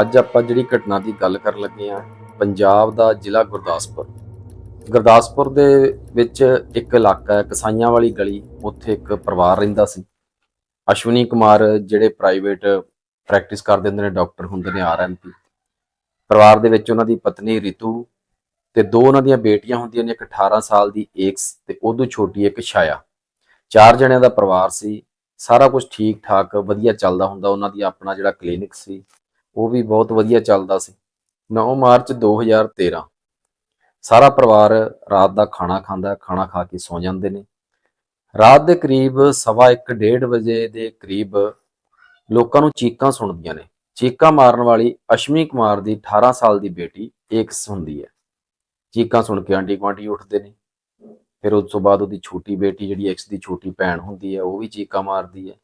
ਅੱਜ ਆਪਾਂ ਜਿਹੜੀ ਘਟਨਾ ਦੀ ਗੱਲ ਕਰਨ ਲੱਗੇ ਆ ਪੰਜਾਬ ਦਾ ਜ਼ਿਲ੍ਹਾ ਗੁਰਦਾਸਪੁਰ। ਗੁਰਦਾਸਪੁਰ ਦੇ ਵਿੱਚ ਇੱਕ ਇਲਾਕਾ ਹੈ, ਕਸਾਈਆਂ ਵਾਲੀ ਗਲੀ, ਉੱਥੇ ਇੱਕ ਪਰਿਵਾਰ ਰਹਿੰਦਾ ਸੀ। ਅਸ਼ਵਨੀ ਕੁਮਾਰ ਜਿਹੜੇ ਪ੍ਰਾਈਵੇਟ ਪ੍ਰੈਕਟਿਸ ਕਰਦੇ ਹੁੰਦੇ ਨੇ ਡਾਕਟਰ ਹੁੰਦੇ ਨੇ ਆਰਐਮਪੀ ਪਰਿਵਾਰ ਦੇ ਵਿੱਚ ਉਹਨਾਂ ਦੀ ਪਤਨੀ ਰਿਤੂ ਤੇ ਦੋ ਉਹਨਾਂ ਦੀਆਂ ਬੇਟੀਆਂ ਹੁੰਦੀਆਂ ਨੇ, ਇੱਕ 18 ਸਾਲ ਦੀ ਏਕਸ ਤੇ ਉਦੋਂ ਛੋਟੀ ਇੱਕ ਛਾਇਆ। ਚਾਰ ਜਣਿਆਂ ਦਾ ਪਰਿਵਾਰ ਸੀ, ਸਾਰਾ ਕੁਝ ਠੀਕ ਠਾਕ ਵਧੀਆ ਚੱਲਦਾ ਹੁੰਦਾ, ਉਹਨਾਂ ਦੀ ਆਪਣਾ ਜਿਹੜਾ ਕਲੀਨਿਕ ਸੀ। ਉਹ ਵੀ ਬਹੁਤ ਵਧੀਆ ਚੱਲਦਾ ਸੀ। 9 ਮਾਰਚ 2013 ਸਾਰਾ ਪਰਿਵਾਰ ਰਾਤ ਦਾ ਖਾਣਾ ਖਾਂਦਾ, ਖਾਣਾ ਖਾ ਕੇ ਸੌ ਜਾਂਦੇ ਨੇ। ਰਾਤ ਦੇ ਕਰੀਬ ਸਵਾ ਇੱਕ, ਡੇਢ ਵਜੇ ਦੇ ਕਰੀਬ ਲੋਕਾਂ ਨੂੰ ਚੀਕਾਂ ਸੁਣਦੀਆਂ ਨੇ। ਚੀਕਾਂ ਮਾਰਨ ਵਾਲੀ ਅਸ਼ਮੀ ਕੁਮਾਰ ਦੀ 18 ਸਾਲ ਦੀ ਬੇਟੀ ਏਕਸ ਹੁੰਦੀ ਹੈ। ਚੀਕਾਂ ਸੁਣ ਕੇ ਆਂਟੀ ਗੁਆਂਢੀ ਉੱਠਦੇ ਨੇ। ਫਿਰ ਉਸ ਤੋਂ ਬਾਅਦ ਉਹਦੀ ਛੋਟੀ ਬੇਟੀ ਜਿਹੜੀ ਐਕਸ ਦੀ ਛੋਟੀ ਭੈਣ ਹੁੰਦੀ ਹੈ, ਉਹ ਵੀ ਚੀਕਾਂ ਮਾਰਦੀ ਹੈ।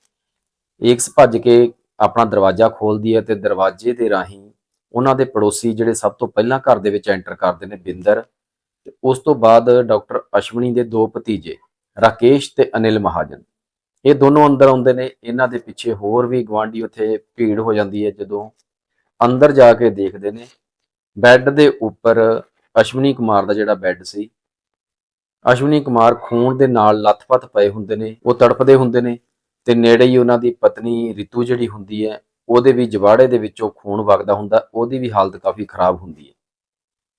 ਏਕਸ ਭੱਜ ਕੇ ਆਪਣਾ ਦਰਵਾਜ਼ਾ ਖੋਲਦੀ ਹੈ ਤੇ ਦਰਵਾਜ਼ੇ ਦੇ ਰਾਹੀਂ ਉਹਨਾਂ ਦੇ ਪੜੋਸੀ ਜਿਹੜੇ ਸਭ ਤੋਂ ਪਹਿਲਾਂ ਘਰ ਦੇ ਵਿੱਚ ਐਂਟਰ ਕਰਦੇ ਨੇ ਬਿੰਦਰ ਤੇ ਉਸ ਤੋਂ ਬਾਅਦ ਡਾਕਟਰ ਅਸ਼ਵਨੀ ਦੇ ਦੋ ਭਤੀਜੇ, ਰਾਕੇਸ਼ ਤੇ ਅਨਿਲ ਮਹਾਜਨ। ਇਹ ਦੋਨੋਂ ਅੰਦਰ ਆਉਂਦੇ ਨੇ, ਇਹਨਾਂ ਦੇ ਪਿੱਛੇ ਹੋਰ ਵੀ ਗਵਾਂਢੀ ਉੱਥੇ ਭੀੜ ਹੋ ਜਾਂਦੀ ਹੈ ਜਦੋਂ ਅੰਦਰ ਜਾ ਕੇ ਦੇਖਦੇ ਨੇ। ਬੈੱਡ ਦੇ ਉੱਪਰ ਅਸ਼ਵਨੀ ਕੁਮਾਰ ਦਾ ਜਿਹੜਾ ਬੈੱਡ ਸੀ, ਅਸ਼ਵਨੀ ਕੁਮਾਰ ਖੂਨ ਦੇ ਨਾਲ ਲੱਥਪੱਥ ਪਏ ਹੁੰਦੇ ਨੇ, ਉਹ ਤੜਫਦੇ ਹੁੰਦੇ ਨੇ। ਤੇ ਨੇੜੇ ਹੀ ਉਹਨਾਂ ਦੀ ਪਤਨੀ ਰਿਤੂ ਜਿਹੜੀ ਹੁੰਦੀ ਹੈ, ਉਹਦੇ ਵੀ ਜਵਾੜੇ ਦੇ ਵਿੱਚੋਂ ਖੂਨ ਵਗਦਾ ਹੁੰਦਾ, ਉਹਦੀ ਵੀ ਹਾਲਤ ਕਾਫੀ ਖਰਾਬ ਹੁੰਦੀ ਹੈ।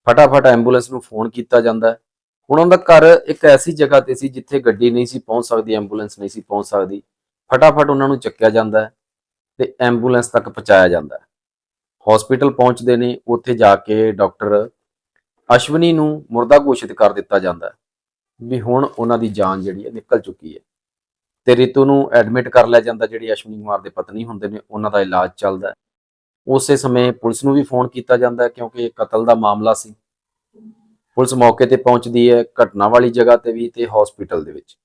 ਫਟਾਫਟ ਐਂਬੂਲੈਂਸ ਨੂੰ ਫੋਨ ਕੀਤਾ ਜਾਂਦਾ ਹੁਣ ਉਹਨਾਂ ਦਾ ਘਰ ਇੱਕ ਐਸੀ ਜਗ੍ਹਾ ਤੇ ਸੀ ਜਿੱਥੇ ਗੱਡੀ ਨਹੀਂ ਸੀ ਪਹੁੰਚ ਸਕਦੀ, ਐਂਬੂਲੈਂਸ ਨਹੀਂ ਸੀ ਪਹੁੰਚ ਸਕਦੀ। ਫਟਾਫਟ ਉਹਨਾਂ ਨੂੰ ਚੱਕਿਆ ਜਾਂਦਾ ਹੈ ਤੇ ਐਂਬੂਲੈਂਸ ਤੱਕ ਪਹੁੰਚਾਇਆ ਜਾਂਦਾ ਹੈ। ਹਸਪੀਟਲ ਪਹੁੰਚਦੇ ਨੇ, ਉੱਥੇ ਜਾ ਕੇ ਡਾਕਟਰ ਅਸ਼ਵਨੀ ਨੂੰ ਮੁਰਦਾ ਘੋਸ਼ਿਤ ਕਰ ਦਿੱਤਾ ਜਾਂਦਾ ਵੀ ਹੁਣ ਉਹਨਾਂ ਦੀ ਜਾਨ ਜਿਹੜੀ ਹੈ ਨਿਕਲ ਚੁੱਕੀ ਹੈ। ਤੇ ਰਿਤੂ ਨੂੰ ਐਡਮਿਟ ਕਰ ਲਿਆ ਜਾਂਦਾ ਜਿਹੜੀ ਅਸ਼ਵਨੀ ਕੁਮਾਰ ਦੇ ਪਤਨੀ ਹੁੰਦੇ ਨੇ, ਉਹਨਾਂ ਦਾ ਇਲਾਜ ਚੱਲਦਾ ਉਸੇ ਸਮੇਂ ਪੁਲਿਸ ਨੂੰ ਵੀ ਫੋਨ ਕੀਤਾ ਜਾਂਦਾ ਕਿਉਂਕਿ ਇਹ ਕਤਲ ਦਾ ਮਾਮਲਾ ਸੀ। ਪੁਲਿਸ ਮੌਕੇ ਤੇ ਪਹੁੰਚਦੀ ਹੈ ਘਟਨਾ ਵਾਲੀ ਜਗ੍ਹਾ ਤੇ ਵੀ ਤੇ ਹਸਪੀਟਲ ਦੇ ਵਿੱਚ।